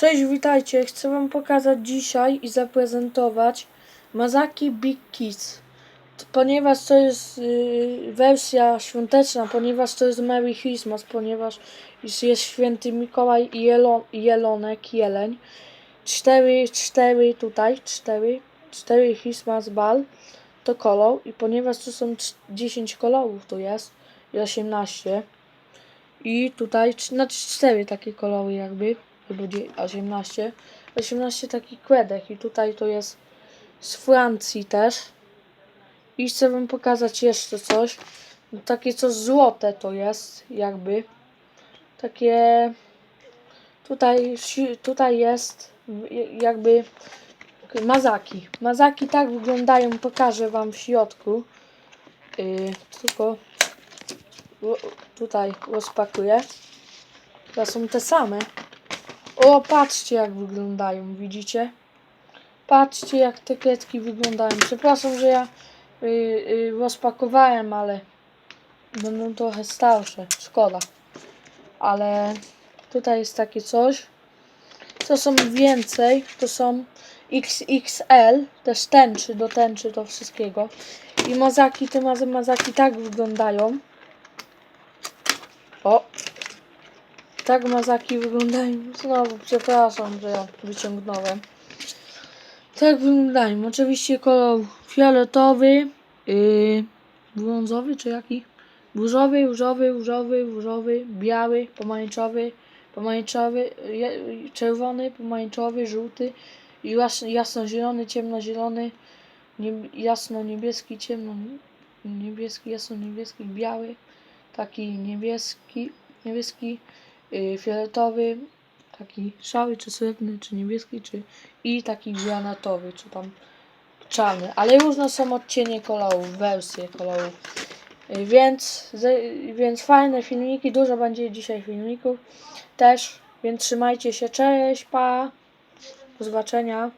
Cześć, witajcie. Chcę Wam pokazać dzisiaj i zaprezentować Mazaki Big Kids. Ponieważ to jest y, wersja świąteczna, ponieważ to jest Merry Christmas, ponieważ jest, święty Mikołaj i, jelo, Jelonek, Jeleń. Cztery, cztery tutaj, cztery, cztery Christmas Ball to kolor i ponieważ tu są cz- 10 kolorów tu jest i 18 i tutaj, cz- znaczy 4 takie kolory jakby, albo dzie- 18, 18 takich kredek i tutaj to jest z Francji też. I chcę wam pokazać jeszcze coś. No, takie coś złote to jest, jakby. Takie, tutaj, tutaj jest jakby mazaki. Mazaki tak wyglądają, pokażę wam w środku. Yy, tylko tutaj rozpakuję. To są te same. O, patrzcie jak wyglądają, widzicie? Patrzcie jak te kredki wyglądają. Przepraszam, że ja y, y, rozpakowałem, ale będą trochę starsze. Szkoda. Ale tutaj jest takie coś. To są więcej. To są XXL. Też tęczy, do tęczy do wszystkiego. I mazaki, te mazaki tak wyglądają. O! Tak mazaki wyglądają. Znowu, przepraszam, że ja wyciągnąłem. Tak wyglądają. Oczywiście kolor fioletowy, yy, brązowy czy jaki? Burzowy, różowy, różowy, różowy, biały, pomarańczowy, pomarańczowy, czerwony, pomarańczowy, żółty, jas, jasno-zielony, ciemnozielony, nieb- jasno-niebieski, ciemno-niebieski, jasno-niebieski, biały, taki niebieski, niebieski, fioletowy, taki szały, czy srebrny, czy niebieski, czy i taki granatowy, czy tam czarny, ale różne są odcienie kolorów, wersje kolorów. Y, Więc, więc fajne filmiki, dużo będzie dzisiaj filmików też, więc trzymajcie się, cześć, pa, do zobaczenia.